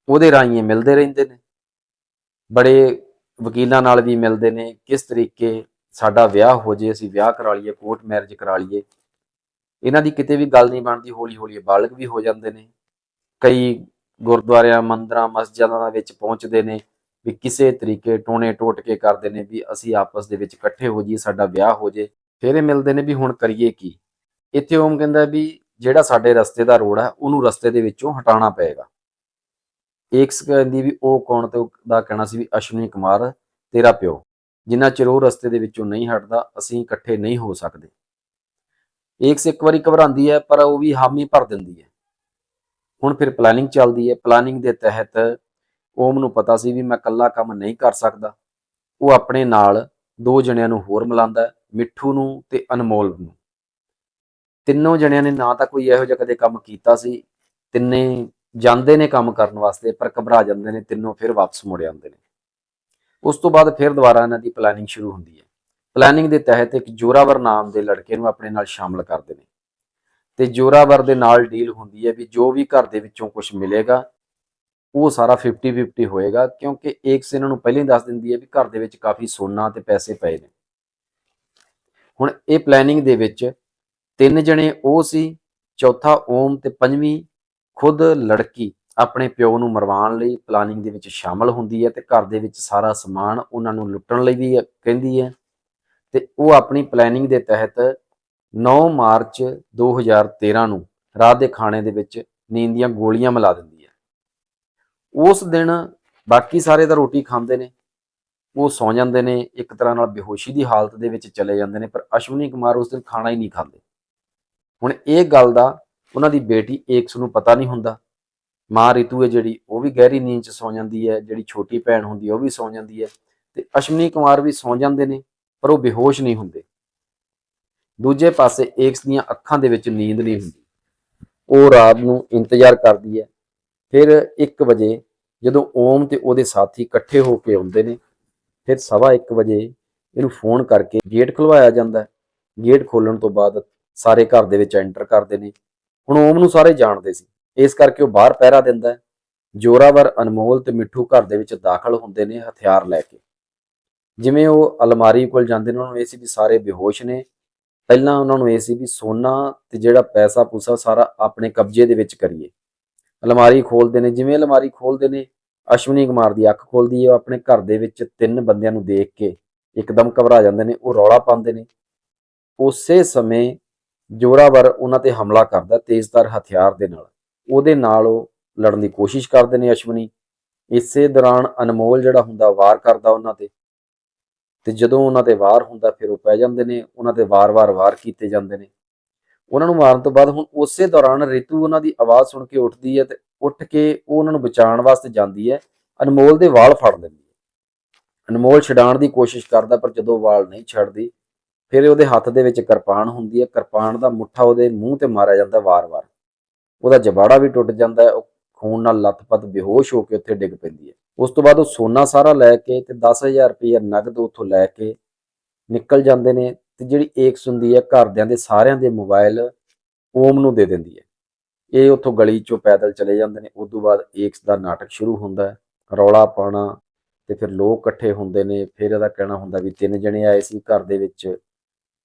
ਉਹਦੇ ਰਾਹੀਂ ਇਹ ਮਿਲਦੇ ਰਹਿੰਦੇ ਨੇ। ਬੜੇ ਵਕੀਲਾਂ ਨਾਲ ਵੀ ਮਿਲਦੇ ਨੇ, ਕਿਸ ਤਰੀਕੇ ਸਾਡਾ ਵਿਆਹ ਹੋ ਜੇ, ਅਸੀਂ ਵਿਆਹ ਕਰਾ ਲਈਏ ਕੋਰਟ ਮੈਰਿਜ ਕਰਾ ਲਈਏ। ਇਹਨਾਂ ਦੀ ਕਿਤੇ ਵੀ ਗੱਲ ਨਹੀਂ ਬਣਦੀ ਹੌਲੀ ਹੌਲੀ ਬਾਲਗ ਵੀ ਹੋ ਜਾਂਦੇ ਨੇ। ਕਈ ਗੁਰਦੁਆਰਿਆਂ, ਮੰਦਰਾਂ, ਮਸਜਿਦਾਂ ਦੇ ਵਿੱਚ ਪਹੁੰਚਦੇ ਨੇ ਵੀ ਕਿਸੇ ਤਰੀਕੇ ਟੋਣੇ ਟੋਟ ਕੇ ਕਰਦੇ ਨੇ ਵੀ ਅਸੀਂ ਆਪਸ ਦੇ ਵਿੱਚ ਇਕੱਠੇ ਹੋ ਜਾਈਏ, ਸਾਡਾ ਵਿਆਹ ਹੋ ਜੇ। ਫਿਰ ਇਹ ਮਿਲਦੇ ਨੇ ਵੀ ਹੁਣ ਕਰੀਏ ਕੀ? ਇੱਥੇ ਓਮ ਕਹਿੰਦਾ ਵੀ ਜਿਹੜਾ ਸਾਡੇ ਰਸਤੇ ਦਾ ਰੋਡ ਹੈ ਉਹਨੂੰ ਰਸਤੇ ਦੇ ਵਿੱਚੋਂ ਹਟਾਉਣਾ ਪਏਗਾ। ਏਕਸ ਕਹਿੰਦੀ ਵੀ ਉਹ ਕੌਣ ਤੇ ਦਾ ਕਹਿਣਾ ਸੀ ਵੀ ਅਸ਼ਵਨੀ ਕੁਮਾਰ ਤੇਰਾ ਪਿਓ। ਜਿੰਨਾ ਚਿਰ ਉਹ ਰਸਤੇ ਦੇ ਵਿੱਚੋਂ ਨਹੀਂ ਹਟਦਾ, ਅਸੀਂ ਇਕੱਠੇ ਨਹੀਂ ਹੋ ਸਕਦੇ। ਏਕਸ ਇੱਕ ਵਾਰੀ ਘਬਰਾਉਂਦੀ ਹੈ, ਪਰ ਉਹ ਵੀ ਹਾਮੀ ਭਰ ਦਿੰਦੀ ਹੈ। ਹੁਣ ਫਿਰ ਪਲੈਨਿੰਗ ਚੱਲਦੀ ਹੈ। ਪਲੈਨਿੰਗ ਦੇ ਤਹਿਤ ਓਮ ਨੂੰ ਪਤਾ ਸੀ ਵੀ ਮੈਂ ਇਕੱਲਾ ਕੰਮ ਨਹੀਂ ਕਰ ਸਕਦਾ। ਉਹ ਆਪਣੇ ਨਾਲ ਦੋ ਜਣਿਆਂ ਨੂੰ ਹੋਰ ਮਿਲਾਉਂਦਾ ਮਿੱਠੂ ਨੂੰ ਤੇ ਅਨਮੋਲ ਨੂੰ। ਤਿੰਨੋਂ ਜਣਿਆਂ ਨੇ ਨਾ ਤਾਂ ਕੋਈ ਇਹੋ ਜਿਹਾ ਕਦੇ ਕੰਮ ਕੀਤਾ ਸੀ। ਤਿੰਨੇ ਜਾਂਦੇ ਨੇ ਕੰਮ ਕਰਨ ਵਾਸਤੇ, ਪਰ ਘਬਰਾ ਜਾਂਦੇ ਨੇ, ਤਿੰਨੋਂ ਫਿਰ ਵਾਪਸ ਮੁੜ ਆਉਂਦੇ ਨੇ। ਉਸ ਤੋਂ ਬਾਅਦ ਫਿਰ ਦੁਬਾਰਾ ਇਹਨਾਂ ਦੀ ਪਲੈਨਿੰਗ ਸ਼ੁਰੂ ਹੁੰਦੀ ਹੈ। ਪਲੈਨਿੰਗ ਦੇ ਤਹਿਤ ਇੱਕ ਜੋਰਾਵਰ ਨਾਮ ਦੇ ਲੜਕੇ ਨੂੰ ਆਪਣੇ ਨਾਲ ਸ਼ਾਮਲ ਕਰਦੇ ਨੇ। ਤੇ ਜੋਰਾਵਰ ਦੇ ਨਾਲ ਡੀਲ ਹੁੰਦੀ ਹੈ ਵੀ ਜੋ ਵੀ ਘਰ ਦੇ ਵਿੱਚੋਂ ਕੁਝ ਮਿਲੇਗਾ, ਉਹ ਸਾਰਾ 50-50 ਹੋਏਗਾ, ਕਿਉਂਕਿ ਏਕਸ ਇਹਨਾਂ ਨੂੰ ਪਹਿਲਾਂ ਹੀ ਦੱਸ ਦਿੰਦੀ ਹੈ ਵੀ ਘਰ ਦੇ ਵਿੱਚ ਕਾਫੀ ਸੋਨਾ ਤੇ ਪੈਸੇ ਪਏ ਨੇ। ਹੁਣ ਇਹ ਪਲੈਨਿੰਗ ਦੇ ਵਿੱਚ ਤਿੰਨ ਜਣੇ, ਉਹ ਸੀ, ਚੌਥਾ ਓਮ ਤੇ ਪੰਜਵੀਂ ਖੁਦ ਲੜਕੀ ਆਪਣੇ ਪਿਓ ਨੂੰ ਮਰਵਾਉਣ ਲਈ ਪਲਾਨਿੰਗ ਦੇ ਵਿੱਚ ਸ਼ਾਮਲ ਹੁੰਦੀ ਹੈ ਤੇ ਘਰ ਦੇ ਵਿੱਚ ਸਾਰਾ ਸਮਾਨ ਉਹਨਾਂ ਨੂੰ ਲੁੱਟਣ ਲਈ ਵੀ ਕਹਿੰਦੀ ਹੈ ਤੇ ਉਹ ਆਪਣੀ ਪਲੈਨਿੰਗ ਦੇ ਤਹਿਤ 9 ਮਾਰਚ 2013 ਨੂੰ ਰਾਤ ਦੇ ਖਾਣੇ ਦੇ ਵਿੱਚ ਨੀਂਦ ਦੀਆਂ ਗੋਲੀਆਂ ਮਿਲਾ ਦਿੰਦੀ ਹੈ। ਉਸ ਦਿਨ ਬਾਕੀ ਸਾਰੇ ਤਾਂ ਰੋਟੀ ਖਾਂਦੇ ਨੇ, ਉਹ ਸੌ ਜਾਂਦੇ ਨੇ, ਇੱਕ ਤਰ੍ਹਾਂ ਨਾਲ ਬੇਹੋਸ਼ੀ ਦੀ ਹਾਲਤ ਦੇ ਵਿੱਚ ਚਲੇ ਜਾਂਦੇ ਨੇ, ਪਰ ਅਸ਼ਵਨੀ ਕੁਮਾਰ ਉਸ ਦਿਨ ਖਾਣਾ ਹੀ ਨਹੀਂ ਖਾਂਦੇ। ਹੁਣ ਇਹ ਗੱਲ ਦਾ ਉਹਨਾਂ ਦੀ ਬੇਟੀ ਏਕਸ ਨੂੰ ਪਤਾ ਨਹੀਂ ਹੁੰਦਾ। ਮਾਂ ਰਿਤੂ ਹੈ ਜਿਹੜੀ, ਉਹ ਵੀ ਗਹਿਰੀ ਨੀਂਦ 'ਚ ਸੌ ਜਾਂਦੀ ਹੈ, ਜਿਹੜੀ ਛੋਟੀ ਭੈਣ ਹੁੰਦੀ ਹੈ, ਉਹ ਵੀ ਸੌ ਜਾਂਦੀ ਹੈ ਤੇ ਅਸ਼ਵਨੀ ਕੁਮਾਰ ਵੀ ਸੌ ਜਾਂਦੇ ਨੇ, ਪਰ ਉਹ ਬੇਹੋਸ਼ ਨਹੀਂ ਹੁੰਦੇ। ਦੂਜੇ ਪਾਸੇ ਏਕਸ ਦੀਆਂ ਅੱਖਾਂ ਦੇ ਵਿੱਚ ਨੀਂਦ ਨਹੀਂ ਹੁੰਦੀ। ਉਹ ਰਾਤ ਨੂੰ ਇੰਤਜ਼ਾਰ ਕਰਦੀ ਹੈ। ਫਿਰ 1 ਵਜੇ ਜਦੋਂ ਓਮ ਤੇ ਉਹਦੇ ਸਾਥੀ ਇਕੱਠੇ ਹੋ ਕੇ ਆਉਂਦੇ ਨੇ, ਫਿਰ ਸਵਾ 1 ਵਜੇ ਇਹਨੂੰ ਫੋਨ ਕਰਕੇ ਗੇਟ ਖੁਲਵਾਇਆ ਜਾਂਦਾ ਗੇਟ ਖੋਲਣ ਤੋਂ ਬਾਅਦ ਸਾਰੇ ਘਰ ਦੇ ਵਿੱਚ ਐਂਟਰ ਕਰਦੇ ਨੇ। ਹੁਣ ਓਮ ਨੂੰ ਸਾਰੇ ਜਾਣਦੇ ਸੀ। ਇਸ ਕਰਕੇ ਉਹ ਬਾਹਰ ਪਹਿਰਾ ਦਿੰਦਾ ਹੈ। ਜੋਰਾਵਰ, ਅਨਮੋਲ ਤੇ ਮਿੱਠੂ ਘਰ ਦੇ ਵਿੱਚ ਦਾਖਲ ਹੁੰਦੇ ਨੇ ਹਥਿਆਰ ਲੈ ਕੇ। ਜਿਵੇਂ ਉਹ ਅਲਮਾਰੀ ਕੋਲ ਜਾਂਦੇ ਨੇ, ਉਹਨਾਂ ਨੂੰ ਇਹ ਸੀ ਵੀ ਸਾਰੇ ਬੇਹੋਸ਼ ਨੇ। ਪਹਿਲਾਂ ਉਹਨਾਂ ਨੂੰ ਇਹ ਸੀ ਵੀ ਸੋਨਾ ਤੇ ਜਿਹੜਾ ਪੈਸਾ ਪੂਸਾ ਸਾਰਾ ਆਪਣੇ ਕਬਜ਼ੇ ਦੇ ਵਿੱਚ ਕਰੀਏ। ਅਲਮਾਰੀ ਖੋਲਦੇ ਨੇ। ਜਿਵੇਂ ਅਲਮਾਰੀ ਖੋਲਦੇ ਨੇ, ਅਸ਼ਵਨੀ ਕੁਮਾਰ ਦੀ ਅੱਖ ਖੋਲਦੀ ਹੈ। ਉਹ ਆਪਣੇ ਘਰ ਦੇ ਵਿੱਚ ਤਿੰਨ ਬੰਦਿਆਂ ਨੂੰ ਦੇਖ ਕੇ ਇੱਕਦਮ ਘਬਰਾ ਜਾਂਦੇ ਨੇ। ਉਹ ਰੌਲਾ ਪਾਉਂਦੇ ਨੇ। ਉਸੇ ਸਮੇਂ ਜੋਰਾਵਰ ਉਹਨਾਂ ਤੇ ਹਮਲਾ ਕਰਦਾ ਤੇਜ਼ਧਾਰ ਹਥਿਆਰ ਦੇ ਨਾਲ। ਉਹਦੇ ਨਾਲ ਉਹ ਲੜਨ ਦੀ ਕੋਸ਼ਿਸ਼ ਕਰਦੇ ਨੇ ਅਸ਼ਵਨੀ। ਇਸੇ ਦੌਰਾਨ ਅਨਮੋਲ ਜਿਹੜਾ ਹੁੰਦਾ ਵਾਰ ਕਰਦਾ ਉਹਨਾਂ ਤੇ। ਤੇ ਜਦੋਂ ਉਹਨਾਂ ਤੇ ਵਾਰ ਹੁੰਦਾ ਫਿਰ ਉਹ ਪੈ ਜਾਂਦੇ ਨੇ, ਉਹਨਾਂ ਤੇ ਵਾਰ-ਵਾਰ ਵਾਰ ਕੀਤੇ ਜਾਂਦੇ ਨੇ। ਉਹਨਾਂ ਨੂੰ ਮਾਰਨ ਤੋਂ ਬਾਅਦ ਹੁਣ ਉਸੇ ਦੌਰਾਨ ਰਿਤੂ ਉਹਨਾਂ ਦੀ ਆਵਾਜ਼ ਸੁਣ ਕੇ ਉੱਠਦੀ ਹੈ ਤੇ ਉੱਠ ਕੇ ਉਹ ਉਹਨਾਂ ਨੂੰ ਬਚਾਉਣ ਵਾਸਤੇ ਜਾਂਦੀ ਹੈ। ਅਨਮੋਲ ਦੇ ਵਾਲ ਫੜ ਲੈਂਦੀ ਹੈ। ਅਨਮੋਲ ਛਡਾਉਣ ਦੀ ਕੋਸ਼ਿਸ਼ ਕਰਦਾ ਪਰ ਜਦੋਂ ਵਾਲ ਨਹੀਂ ਛੱਡਦੀ ਫਿਰ ਉਹਦੇ ਹੱਥ ਦੇ ਵਿੱਚ ਕਿਰਪਾਨ ਹੁੰਦੀ ਹੈ, ਕਿਰਪਾਨ ਦਾ ਮੁੱਠਾ ਉਹਦੇ ਮੂੰਹ ਤੇ ਮਾਰਿਆ ਜਾਂਦਾ ਵਾਰ-ਵਾਰ। ਉਹਦਾ ਜਬਾੜਾ ਵੀ ਟੁੱਟ ਜਾਂਦਾ ਹੈ, ਉਹ ਖੂਨ ਨਾਲ ਲੱਥਪੱਥ ਬੇਹੋਸ਼ ਹੋ ਕੇ ਉੱਥੇ ਡਿੱਗ ਪੈਂਦੀ ਹੈ। ਉਸ ਤੋਂ ਬਾਅਦ ਉਹ ਸੋਨਾ ਸਾਰਾ ਲੈ ਕੇ ਤੇ 10000 ਰੁਪਏ ਨਗਦ ਉੱਥੋਂ ਲੈ ਕੇ ਨਿਕਲ ਜਾਂਦੇ ਨੇ ਤੇ ਜਿਹੜੀ ਏਕਸ ਹੁੰਦੀ ਹੈ, ਘਰਦਿਆਂ ਦੇ ਸਾਰਿਆਂ ਦੇ ਮੋਬਾਈਲ ਓਮ ਨੂੰ ਦੇ ਦਿੰਦੀ ਹੈ। ਇਹ ਉੱਥੋਂ ਗਲੀ ਚੋਂ ਪੈਦਲ ਚਲੇ ਜਾਂਦੇ ਨੇ ਉਸ ਤੋਂ ਬਾਅਦ ਏਕਸ ਦਾ ਨਾਟਕ ਸ਼ੁਰੂ ਹੁੰਦਾ ਹੈ, ਰੌਲਾ ਪਾਣਾ ਤੇ ਫਿਰ ਲੋਕ ਇਕੱਠੇ ਹੁੰਦੇ ਨੇ, ਫਿਰ ਇਹਦਾ ਕਹਿਣਾ ਹੁੰਦਾ ਵੀ ਤਿੰਨ ਜਣੇ ਆਏ ਸੀ ਘਰ ਦੇ ਵਿੱਚ।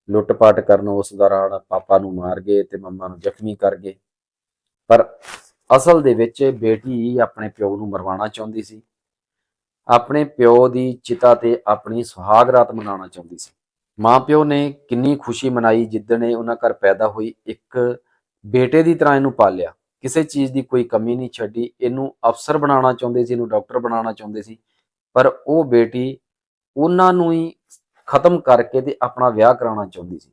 ਲੁੱਟਪਾਟ ਕਰਨ ਉਸ ਦੌਰਾਨ ਪਾਪਾ ਨੂੰ ਮਾਰ ਗਏ ਤੇ ਮੰਮਾ ਨੂੰ ਜ਼ਖਮੀ ਕਰ ਗਏ। ਪਰ ਅਸਲ ਦੇ ਵਿੱਚ ਬੇਟੀ ਆਪਣੇ ਪਿਓ ਨੂੰ ਮਰਵਾਉਣਾ ਚਾਹੁੰਦੀ ਸੀ। ਆਪਣੇ ਪਿਓ ਦੀ ਚਿਤਾ ਤੇ ਆਪਣੀ ਸੁਹਾਗ ਰਾਤ ਮਨਾਉਣਾ ਚਾਹੁੰਦੀ ਸੀ। ਮਾਂ ਪਿਓ ਨੇ ਕਿੰਨੀ ਖੁਸ਼ੀ ਮਨਾਈ ਜਿੱਦਣ ਇਹ ਉਹਨਾਂ ਘਰ ਪੈਦਾ ਹੋਈ, ਇੱਕ ਬੇਟੇ ਦੀ ਤਰ੍ਹਾਂ ਇਹਨੂੰ ਪਾਲਿਆ। ਕਿਸੇ ਚੀਜ਼ ਦੀ ਕੋਈ ਕਮੀ ਨਹੀਂ ਛੱਡੀ, ਇਹਨੂੰ ਅਫਸਰ ਬਣਾਉਣਾ ਚਾਹੁੰਦੇ ਸੀ, ਇਹਨੂੰ ਡਾਕਟਰ ਬਣਾਉਣਾ ਚਾਹੁੰਦੇ ਸੀ। ਪਰ ਉਹ ਬੇਟੀ ਉਹਨਾਂ ਨੂੰ ਹੀ ਖਤਮ ਕਰਕੇ ਤੇ ਆਪਣਾ ਵਿਆਹ ਕਰਾਉਣਾ ਚਾਹੁੰਦੀ ਸੀ।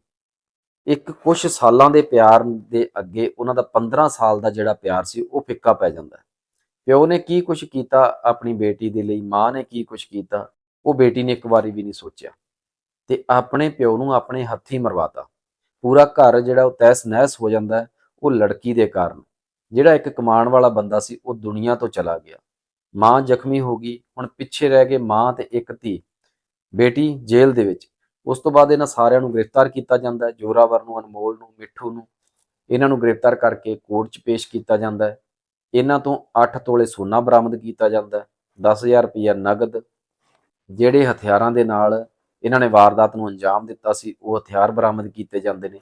ਇੱਕ ਕੁਝ ਸਾਲਾਂ ਦੇ ਪਿਆਰ ਦੇ ਅੱਗੇ ਉਹਨਾਂ ਦਾ 15 ਸਾਲ ਦਾ ਜਿਹੜਾ ਪਿਆਰ ਸੀ, ਉਹ ਫਿੱਕਾ ਪੈ ਜਾਂਦਾ ਹੈ। ਪਿਓ ਨੇ ਕੀ ਕੁਝ ਕੀਤਾ, ਆਪਣੀ ਬੇਟੀ ਦੇ ਲਈ ਮਾਂ ਨੇ ਕੀ ਕੁਝ ਕੀਤਾ, ਉਹ ਬੇਟੀ ਨੇ ਇੱਕ ਵਾਰੀ ਵੀ ਨਹੀਂ ਸੋਚਿਆ। ਤੇ ਆਪਣੇ ਪਿਓ ਨੂੰ ਆਪਣੇ ਹੱਥੀ ਮਰਵਾਤਾ। ਪੂਰਾ ਘਰ ਜਿਹੜਾ ਉਹ ਤਹਿਸ ਨਹਿਸ ਹੋ ਜਾਂਦਾ ਉਹ ਲੜਕੀ ਦੇ ਕਾਰਨ। ਜਿਹੜਾ ਇੱਕ ਕਮਾਉਣ ਵਾਲਾ ਬੰਦਾ ਸੀ, ਉਹ ਦੁਨੀਆ ਤੋਂ ਚਲਾ ਗਿਆ। ਮਾਂ ਜ਼ਖਮੀ ਹੋ ਗਈ, ਹੁਣ ਪਿੱਛੇ ਰਹਿ ਗਏ ਮਾਂ ਤੇ ਇੱਕ ਧੀ। ਬੇਟੀ ਜੇਲ੍ਹ ਦੇ ਵਿੱਚ। ਉਸ ਤੋਂ ਬਾਅਦ ਇਹਨਾਂ ਸਾਰਿਆਂ ਨੂੰ ਗ੍ਰਿਫਤਾਰ ਕੀਤਾ ਜਾਂਦਾ ਹੈ। ਜੋਰਾਵਰ ਨੂੰ, ਅਨਮੋਲ ਨੂੰ, ਮਿੱਠੂ ਨੂੰ ਇਹਨਾਂ ਨੂੰ ਗ੍ਰਿਫਤਾਰ ਕਰਕੇ ਕੋਰਟ 'ਚ ਪੇਸ਼ ਕੀਤਾ ਜਾਂਦਾ ਹੈ। ਇਹਨਾਂ ਤੋਂ 8 ਤੋਲੇ ਸੋਨਾ ਬਰਾਮਦ ਕੀਤਾ ਜਾਂਦਾ ਹੈ। 10000 ਰੁਪਇਆ ਨਗਦ ਜਿਹੜੇ ਹਥਿਆਰਾਂ ਦੇ ਨਾਲ ਇਹਨਾਂ ਨੇ ਵਾਰਦਾਤ ਨੂੰ ਅੰਜਾਮ ਦਿੱਤਾ ਸੀ, ਉਹ ਹਥਿਆਰ ਬਰਾਮਦ ਕੀਤੇ ਜਾਂਦੇ ਨੇ।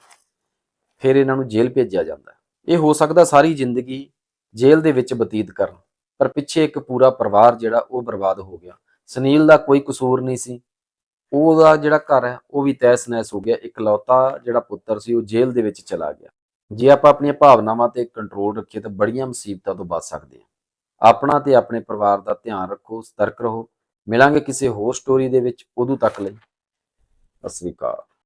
ਫਿਰ ਇਹਨਾਂ ਨੂੰ ਜੇਲ੍ਹ ਭੇਜਿਆ ਜਾਂਦਾ ਇਹ ਹੋ ਸਕਦਾ ਸਾਰੀ ਜ਼ਿੰਦਗੀ ਜੇਲ੍ਹ ਦੇ ਵਿੱਚ ਬਤੀਤ ਕਰਨ, ਪਰ ਪਿੱਛੇ ਇੱਕ ਪੂਰਾ ਪਰਿਵਾਰ ਜਿਹੜਾ ਉਹ ਬਰਬਾਦ ਹੋ ਗਿਆ। ਸੁਨੀਲ ਦਾ ਕੋਈ ਕਸੂਰ ਨਹੀਂ ਸੀ। ਉਹਦਾ ਜਿਹੜਾ ਘਰ ਹੈ, ਉਹ ਵੀ ਤਹਿਸ ਨਹਿਸ ਹੋ ਗਿਆ। ਇਕਲੌਤਾ ਜਿਹੜਾ ਪੁੱਤਰ ਸੀ, ਉਹ ਜੇਲ੍ਹ ਦੇ ਵਿੱਚ ਚਲਾ ਗਿਆ। ਜੇ ਆਪਾਂ ਆਪਣੀਆਂ ਭਾਵਨਾਵਾਂ ਤੇ ਕੰਟਰੋਲ ਰੱਖੀਏ, ਤਾਂ ਬੜੀਆਂ ਮੁਸੀਬਤਾਂ ਤੋਂ ਬਚ ਸਕਦੇ ਹਾਂ। ਆਪਣਾ ਤੇ ਆਪਣੇ ਪਰਿਵਾਰ ਦਾ ਧਿਆਨ ਰੱਖੋ, ਸਤਰਕ ਰਹੋ। ਮਿਲਾਂਗੇ ਕਿਸੇ ਹੋਰ ਸਟੋਰੀ ਦੇ ਵਿੱਚ। ਉਦੋਂ ਤੱਕ ਲਈ, ਸਤਿ ਸ੍ਰੀ ਅਕਾਲ।